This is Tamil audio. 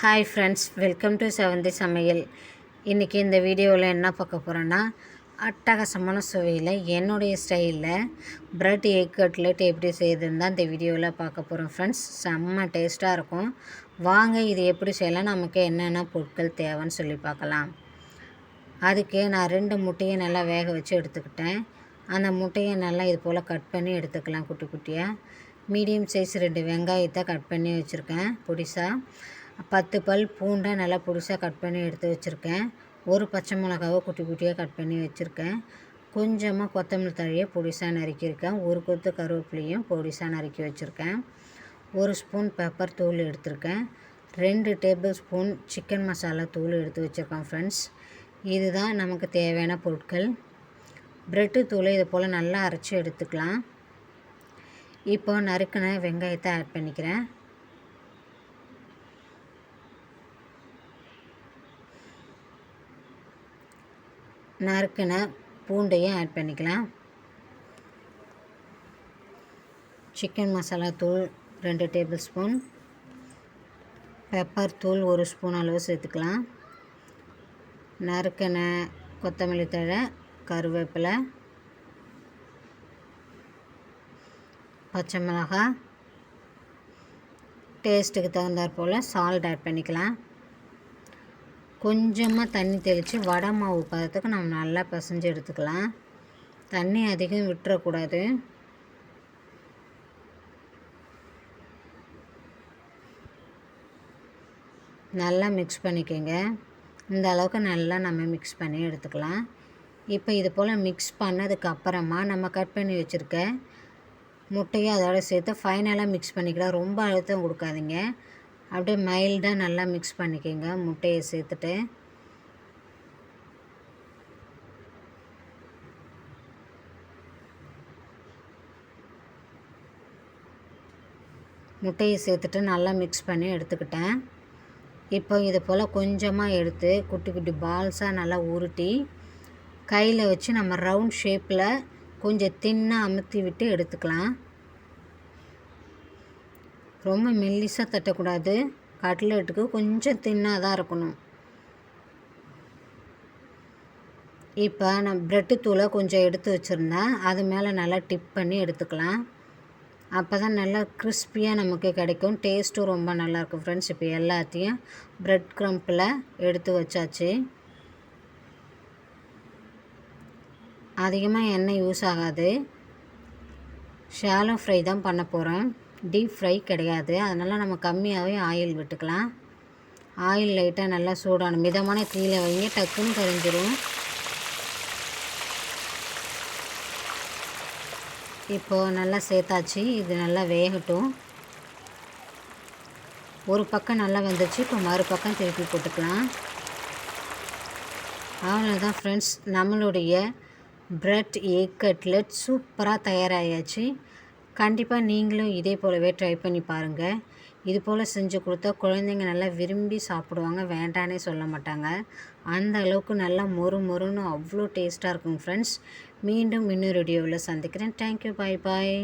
ஹாய் ஃப்ரெண்ட்ஸ் வெல்கம் டு செவந்தி சமையல். இன்றைக்கி இந்த வீடியோவில் என்ன பார்க்க போகிறோன்னா அட்டகாசமான சுவையில் என்னுடைய ஸ்டைலில் ப்ரெட் எக் கட்லெட் எப்படி செய்யுதுன்னு தான் இந்த வீடியோவில் பார்க்க போகிறோம் ஃப்ரெண்ட்ஸ் செம்ம டேஸ்ட்டாக இருக்கும். வாங்க இது எப்படி செய்யலாம் நமக்கு என்னென்ன பொருட்கள் தேவைன்னு சொல்லி பார்க்கலாம். அதுக்கு நான் ரெண்டு முட்டையை நல்லா வேக வச்சு எடுத்துக்கிட்டேன். அந்த முட்டையை நல்லா இது போல் கட் பண்ணி எடுத்துக்கலாம் குட்டி குட்டியாக மீடியம் சைஸ் ரெண்டு வெங்காயத்தை கட் பண்ணி வச்சுருக்கேன் பொடிசாக பத்து பல் பூண்டை நல்லா பொடிசாக கட் பண்ணி எடுத்து வச்சுருக்கேன். ஒரு பச்சை மிளகாவை குட்டி குட்டியாக கட் பண்ணி வச்சுருக்கேன். கொஞ்சமாக கொத்தமல்லி தழையை பொடிசாக நறுக்கியிருக்கேன். ஒரு கொத்து கருவேப்பிலையும் பொடிசாக நறுக்கி வச்சுருக்கேன். ஒரு ஸ்பூன் பெப்பர் தூள் எடுத்திருக்கேன். ரெண்டு டேபிள் ஸ்பூன் சிக்கன் மசாலா தூள் எடுத்து வச்சுருக்கேன் ஃப்ரெண்ட்ஸ். இதுதான் நமக்கு தேவையான பொருட்கள். ப்ரெட்டு தூளை இது போல் நல்லா அரைச்சி எடுத்துக்கலாம். இப்போ நறுக்கின வெங்காயத்தை ஆட் பண்ணிக்கிறேன். நறுக்கின பூண்டையும் ஆட் பண்ணிக்கலாம். சிக்கன் மசாலா தூள் ரெண்டு டேபிள் ஸ்பூன் பெப்பர் தூள் ஒரு ஸ்பூன் அளவு சேர்த்துக்கலாம். நறுக்கின கொத்தமல்லி தழை கருவேப்பிலை பச்சை மிளகாய். டேஸ்ட்டுக்கு தகுந்தாற் போல் சால்ட் ஆட் பண்ணிக்கலாம். கொஞ்சமாக தண்ணி தெளித்து வடை மாவு பதத்துக்கு நம்ம நல்லா பிசைஞ்சு எடுத்துக்கலாம். தண்ணி அதிகம் விட்டுறக்கூடாது. நல்லா மிக்ஸ் பண்ணிக்கோங்க. இந்த அளவுக்கு நல்லா நம்ம மிக்ஸ் பண்ணி எடுத்துக்கலாம். இப்போ இது போல் மிக்ஸ் பண்ணதுக்கப்புறமா நம்ம கட் பண்ணி வச்சுருக்க முட்டையை அதோட சேர்த்து ஃபைனலாக மிக்ஸ் பண்ணிக்கலாம். ரொம்ப அழுத்தம் கொடுக்காதீங்க. அப்படியே மைல்டாக நல்லா மிக்ஸ் பண்ணிக்கோங்க. முட்டையை சேர்த்துட்டு. முட்டையை சேர்த்துட்டு நல்லா மிக்ஸ் பண்ணி எடுத்துக்கிட்டேன். இப்போ இது போல் கொஞ்சமாக எடுத்து குட்டி குட்டி பால்ஸாக நல்லா உருட்டி கையில் வச்சு நம்ம ரவுண்ட் ஷேப்பில் கொஞ்சம் தின்னாக அமுத்தி விட்டு எடுத்துக்கலாம். ரொம்ப மெல்லிசாக தட்டக்கூடாது. கட்லெட்டுக்கு கொஞ்சம் தின்னாக தான் இருக்கணும். இப்போ நான் ப்ரெட்டு தூளை கொஞ்சம் எடுத்து வச்சுருந்தேன். அது மேலே நல்லா டிப் பண்ணி எடுத்துக்கலாம். அப்போ தான் நல்லா கிறிஸ்பியாக நமக்கு கிடைக்கும். டேஸ்ட்டும் ரொம்ப நல்லாயிருக்கும் ஃப்ரெண்ட்ஸ் இப்போ எல்லாத்தையும் ப்ரெட் க்ரம்பில் எடுத்து வச்சாச்சு. அதிகமாக எண்ணெய் யூஸ் ஆகாது. ஷாலோ ஃப்ரை தான் பண்ண போகிறேன் டீப் ஃப்ரை கிடையாது. அதனால் நம்ம கம்மியாகவே ஆயில் விட்டுக்கலாம். ஆயில் லைட்டாக நல்லா சூடான மிதமான தீயில் வைங்க டக்குன்னு கரைஞ்சிரும். இப்போது நல்லா சேர்த்தாச்சு. இது நல்லா வேகட்டும். ஒரு பக்கம் நல்லா வந்துச்சு இப்போ மறுபக்கம் திருப்பி போட்டுக்கலாம். அவ்வளோதான் ஃப்ரெண்ட்ஸ் நம்மளுடைய ப்ரெட் எக் கட்லெட் சூப்பராக தயாராகியாச்சு கண்டிப்பாக நீங்களும் இதே போலவே ட்ரை பண்ணி பாருங்கள் இது போல் செஞ்சு கொடுத்தா குழந்தைங்க நல்லா விரும்பி சாப்பிடுவாங்க. வேண்டானே சொல்ல மாட்டாங்க. அந்த அளவுக்கு நல்லா மொறு மொறுன்னு அவ்வளோ டேஸ்ட்டாக இருக்கும் ஃப்ரெண்ட்ஸ் மீண்டும் இன்னொரு வீடியோவில் சந்திக்கிறேன். தேங்க்யூ பாய் பாய்